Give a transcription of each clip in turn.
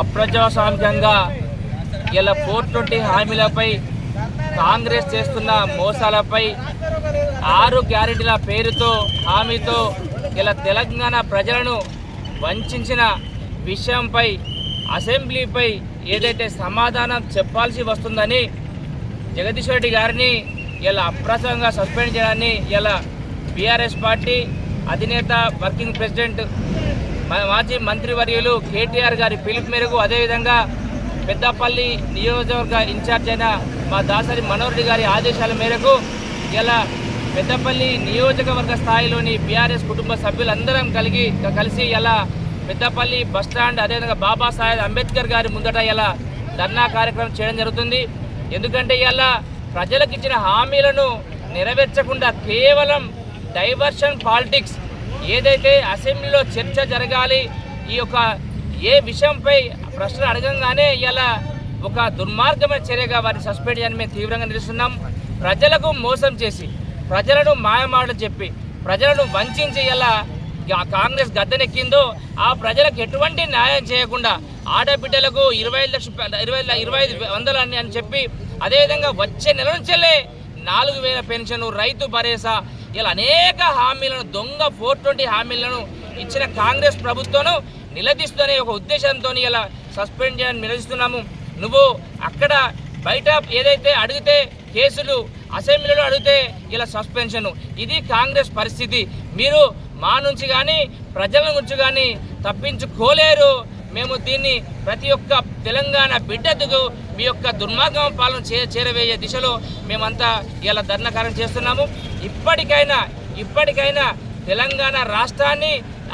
అప్రజాస్వామికంగా ఇలా four twenty హామీలపై Congress చేస్తున్న మోసాలపై ఆరు గ్యారెంటీల పేరుతో హామీతో ఇలా తెలంగాణ ప్రజలను వంచిన విషయంపై అసెంబ్లీపై ఏదైతే సమాధానం చెప్పాల్సి వస్తుందని జగదీష్ రెడ్డి గారిని ఇలా అప్రసంగా సస్పెండ్ చేయడాన్ని ఇలా బీఆర్ఎస్ పార్టీ అధినేత వర్కింగ్ ప్రెసిడెంట్ మాజీ మంత్రివర్యులు కేటీఆర్ గారి పిలుపు మేరకు అదేవిధంగా పెద్దపల్లి నియోజకవర్గ ఇన్ఛార్జ్ అయిన మా దాసరి మనోహర్ గారి ఆదేశాల మేరకు ఇలా పెద్దపల్లి నియోజకవర్గ స్థాయిలోని బీఆర్ఎస్ కుటుంబ సభ్యులందరం కలిగి కలిసి ఇలా పెద్దపల్లి బస్టాండ్ అదేవిధంగా బాబాసాహెబ్ అంబేద్కర్ గారి ముందట ఇలా ధర్నా కార్యక్రమం చేయడం జరుగుతుంది. ఎందుకంటే ఇలా ప్రజలకు ఇచ్చిన హామీలను నెరవేర్చకుండా కేవలం డైవర్షన్ పాలిటిక్స్ ఏదైతే అసెంబ్లీలో చర్చ జరగాలి ఈ యొక్క ఏ విషయంపై ప్రశ్న అడగంగానే ఇలా ఒక దుర్మార్గమైన చర్యగా వారిని సస్పెండ్ చేయని మేము తీవ్రంగా నిలుస్తున్నాం. ప్రజలకు మోసం చేసి ప్రజలను మాయమాటలు చెప్పి ప్రజలను వంచించి ఇలా కాంగ్రెస్ గద్దెనెక్కిందో ఆ ప్రజలకు ఎటువంటి న్యాయం చేయకుండా ఆడబిడ్డలకు ఇరవై ఐదు లక్ష ఇరవై ఇరవై ఐదు వందలు అని అని చెప్పి అదేవిధంగా వచ్చే నెల నుంచెల్లే నాలుగు వేల పెన్షన్ రైతు భరోసా ఇలా అనేక హామీలను దొంగ ఫోర్ ట్వంటీ హామీలను ఇచ్చిన కాంగ్రెస్ ప్రభుత్వం నిలదీస్తూనే ఒక ఉద్దేశంతో ఇలా సస్పెండ్ చేయని నిలదీస్తున్నాము నువ్వు అక్కడ బయట ఏదైతే అడిగితే కేసులు అసెంబ్లీలో అడిగితే ఇలా సస్పెన్షన్. ఇది కాంగ్రెస్ పరిస్థితి. మీరు మా నుంచి కానీ ప్రజల నుంచి కానీ తప్పించుకోలేరు. మేము దీన్ని ప్రతి ఒక్క తెలంగాణ బిడ్డకు మీ యొక్క దుర్మార్గం పాలన చే చేరవేయే దిశలో మేమంతా ఇలా ధర్నాకారం చేస్తున్నాము. ఇప్పటికైనా ఇప్పటికైనా తెలంగాణ రాష్ట్రాన్ని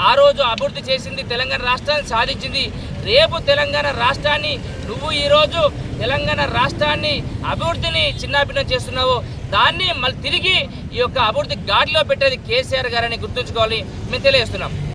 ఆ రోజు అభివృద్ధి చేసింది తెలంగాణ రాష్ట్రాన్ని సాధించింది. రేపు తెలంగాణ రాష్ట్రాన్ని నువ్వు ఈరోజు తెలంగాణ రాష్ట్రాన్ని అభివృద్ధిని చిన్నాభిన్నం చేస్తున్నావు. దాన్ని మళ్ళీ తిరిగి ఈ యొక్క అభివృద్ధి గాడిలో పెట్టేది కేసీఆర్ గారని గుర్తుంచుకోవాలి. మేము తెలియజేస్తున్నాం.